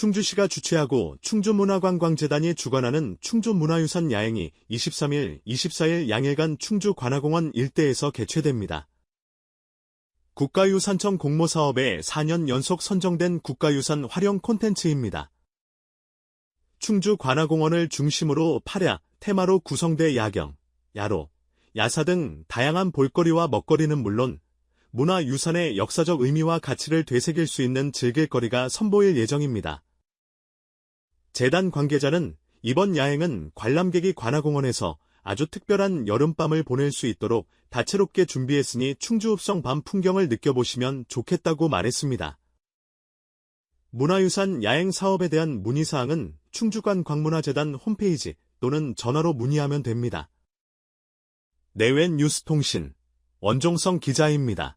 충주시가 주최하고 충주문화관광재단이 주관하는 충주문화유산 야행이 23일, 24일 양일간 충주관아공원 일대에서 개최됩니다. 국가유산청 공모사업에 4년 연속 선정된 국가유산 활용 콘텐츠입니다. 충주 관아공원을 중심으로 파랴, 테마로 구성돼 야경, 야로, 야사 등 다양한 볼거리와 먹거리는 물론 문화유산의 역사적 의미와 가치를 되새길 수 있는 즐길거리가 선보일 예정입니다. 재단 관계자는 이번 야행은 관람객이 관아공원에서 아주 특별한 여름밤을 보낼 수 있도록 다채롭게 준비했으니 충주읍성 밤 풍경을 느껴보시면 좋겠다고 말했습니다. 문화유산 야행 사업에 대한 문의사항은 충주관 광문화재단 홈페이지 또는 전화로 문의하면 됩니다. 내외 뉴스통신 원종성 기자입니다.